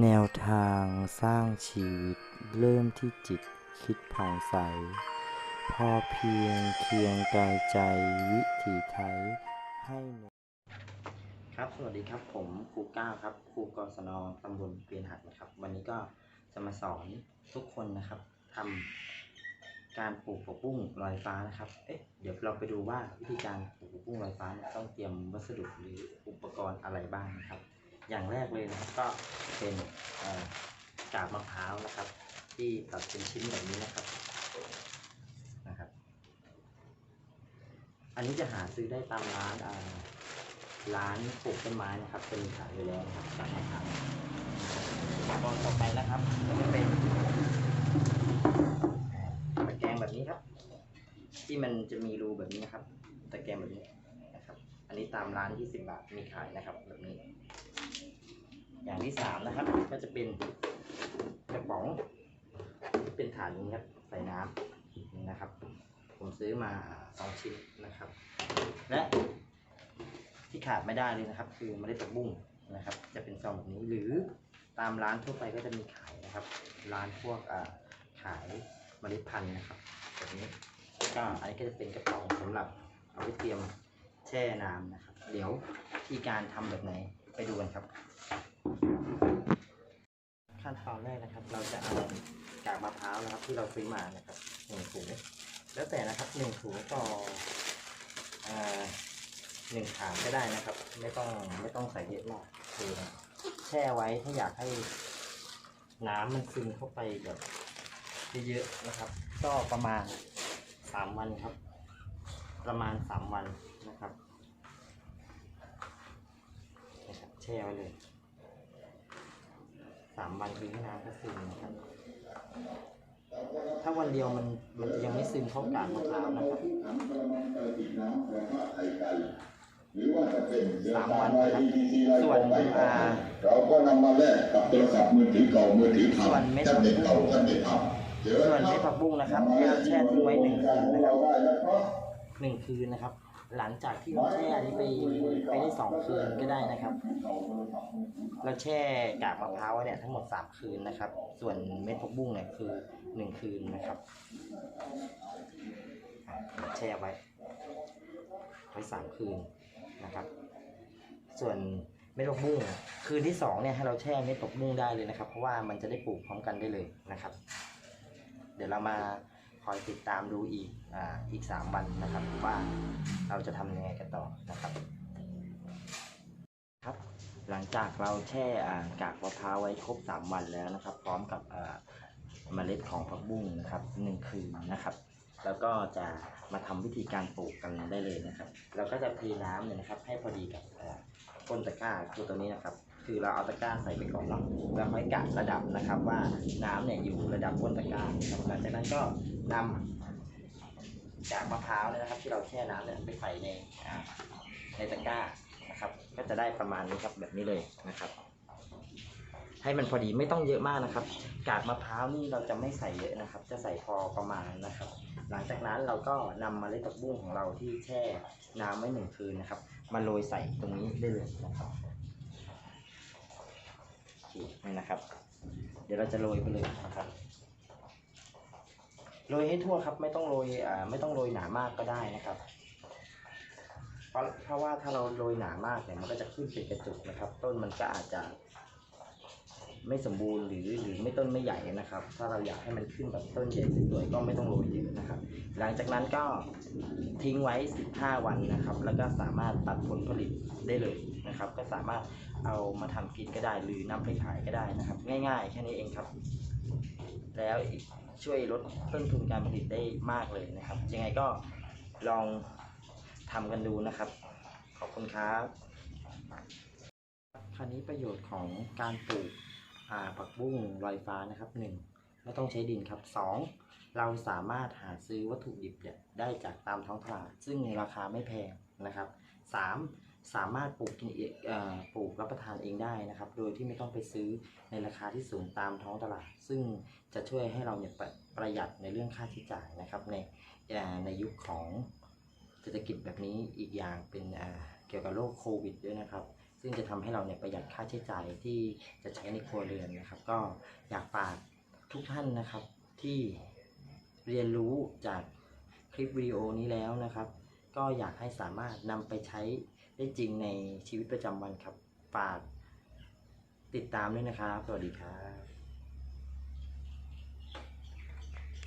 แนวทางสร้างชีวิตเริ่มที่จิตคิดผ่องใส พอเพียงเคียงกายใจวิถีไทยให้ครับสวัสดีครับผมครูก้าวครับครูกศนตำบลเปลี่ยนหักนะครับ วันนี้ก็จะมาสอนทุกคนนะครับทำการปลูกผักบุ้งลอยฟ้านะครับเอ๊ะเดี๋ยวเราไปดูว่าวิธีการปลูกผักบุ้งลอยฟ้าต้องเตรียมวัสดุหรืออุปกรณ์อะไรบ้างนะครับ อย่างแรกเลยนะครับก็เป็นกาบมะพร้าวนะครับ ที่ตัดเป็นชิ้นแบบนี้นะครับนะครับ อันนี้จะหาซื้อได้ตามร้านร้านปลูกต้นไม้นะครับจะมีขายอยู่แล้วครับจากมะพร้าวอุปกรณ์ต่อไปนะครับก็จะเป็นตะแกรงแบบนี้ครับ ที่มันจะมีรูแบบนี้นะครับ ตะแกรงแบบนี้นะครับ อันนี้ตามร้าน 20 บาทมีขายนะครับแบบนี้ อย่างที่สามนะครับ ก็จะเป็นกระป๋องเป็นฐานนี้ครับใส่น้ำนี่นะครับ ผมซื้อมาสองชิ้นนะครับ และที่ขาดไม่ได้เลยนะครับ คือเมล็ดผักบุ้งนะครับ จะเป็นซองแบบนี้หรือตามร้านทั่วไปก็จะมีขายนะครับ ร้านพวกอ่าขายเมล็ดพันธุ์นะครับแบบนี้ก็อันนี้ก็จะเป็นกระป๋องสำหรับเอาไว้เตรียมแช่น้ำนะครับ เดี๋ยวที่การทำแบบไหน ไปดูกันครับ ขั้นตอนแรกนะครับ เราจะเอากากมะพร้าวนะครับ ที่เราซื้อมานะครับหนึ่งถุงแล้วแต่นะครับหนึ่งถุงต่อหนึ่งถาดก็ได้นะครับ ไม่ต้องไม่ต้องใส่เยอะมากคือแช่ไว้ถ้าอยากให้น้ำมันซึมเข้าไปแบบเยอะๆนะครับ ก็ประมาณสามวันครับ ประมาณสามวันนะครับนะครับ แช่ไว้เลยสามวันคือให้น้ำก็ซึมนะครับ ถ้าวันเดียวมันมันจะยังไม่ซึมเข้ากากมะพร้าวนะครับสามวันนะครับส่วนอ่าเราก็นำมาแลกกับโทรศัพท์มือถือเก่ามือถือเก่าส่วนเม็ดแท็บเล็ตเก่าแท็บเล็ตอัพเจอส่วนเม็ดผักบุ้งนะครับให้เราแช่ทิ้งไว้หนึ่งคืนนะครับได้นะครับหนึ่งคืนนะครับ หลังจากที่เราแช่อันนี้ไปไปได้สองคืนก็ได้นะครับ เราแช่กากมะพร้าวเนี่ยทั้งหมดสามคืนนะครับ ส่วนเม็ดผักบุ้งเนี่ยคือหนึ่งคืนนะครับแช่ไว้ไว้สามคืนนะครับ ส่วนเม็ดผักบุ้งคืนที่สองเนี่ยให้เราแช่เม็ดผักบุ้งได้เลยนะครับ เพราะว่ามันจะได้ปลูกพร้อมกันได้เลยนะครับ เดี๋ยวเรามา คอยติดตามดูอีกออีกสามวันนะครับว่าเราจะทำยังไงกันต่อนะครับครับ หลังจากเราแช่กากมะพร้าวไว้ครบ 3 วันแล้วนะครับ พร้อมกับเมล็ดของผักบุ้งนะครับหนึ่งคืนนะครับ แล้วก็จะมาทำวิธีการปลูกกันได้เลยนะครับ เราก็จะเทน้ำเนี่ยนะครับ ให้พอดีกับก้นตะกร้าคือตัวนี้นะครับ คือเราเอาตะกร้าใส่ไปก่อนเนาะแล้วค่อยกะระดับนะครับว่าน้ำเนี่ยอยู่ระดับก้นตะกร้าหลังจากนั้นก็นำกากมะพร้าวเนี่ยนะครับ ที่เราแช่น้ำเนี่ยไปใส่ในในตะกร้านะครับ ก็จะได้ประมาณนี้ครับแบบนี้เลยนะครับ ให้มันพอดีไม่ต้องเยอะมากนะครับ กากมะพร้าวนี่เราจะไม่ใส่เยอะนะครับ จะใส่พอประมาณนะครับ หลังจากนั้นเราก็นำมเมล็ดผักบุ้งของเราที่แช่น้ำไว้หนึ่งคืนนะครับ มาโรยใส่ตรงนี้ได้เลยนะครับ นี่นะครับ เดี๋ยวเราจะโรยไปเลยนะครับโรยให้ทั่วครับ ไม่ต้องโรยอ่าไม่ต้องโรยหนามากก็ได้นะครับเพราะเพราะว่าถ้าเราโรยหนามากเนี่ยมันก็จะขึ้นเป็นกระจุกนะครับ ต้นมันก็อาจจะ ไม่สมบูรณ์หรือหรือไม่ต้นไม่ใหญ่นะครับ ถ้าเราอยากให้มันขึ้นแบบต้นใหญ่สวยๆก็ไม่ต้องโรยเยอะนะครับ หลังจากนั้นก็ทิ้งไว้ 15 วันนะครับ แล้วก็สามารถตัดผลผลิตได้เลยนะครับ ก็สามารถเอามาทำกินก็ได้หรือนำไปขายก็ได้นะครับ ง่ายๆ แค่นี้เองครับ แล้วช่วยลดต้นทุนการผลิตได้มากเลยนะครับ ยังไงก็ลองทำกันดูนะครับ ขอบคุณครับคราวนี้ประโยชน์ของการปลูก ผักบุ้งลอยฟ้านะครับหนึ่งไม่ต้องใช้ดินครับสองเราสามารถหาซื้อวัตถุดิบเนี่ยได้จากตามท้องตลาด ซึ่งราคาไม่แพงนะครับสามสามารถปลูกกินเอ่อปลูกรับประทานเองได้นะครับ โดยที่ไม่ต้องไปซื้อในราคาที่สูงตามท้องตลาด ซึ่งจะช่วยให้เราเนี่ยประหยัดในเรื่องค่าใช้จ่ายนะครับในในยุคของเศรษฐกิจแบบนี้อีกอย่างเป็นเกี่ยวกับโรคโควิดด้วยนะครับ ซึ่งจะทำให้เราเนี่ยประหยัดค่าใช้จ่ายที่จะใช้ในครัวเรือนนะครับ ก็อยากฝากทุกท่านนะครับที่เรียนรู้จากคลิปวิดีโอนี้แล้วนะครับ ก็อยากให้สามารถนำไปใช้ได้จริงในชีวิตประจำวันครับฝากติดตามด้วยนะครับ สวัสดีครับ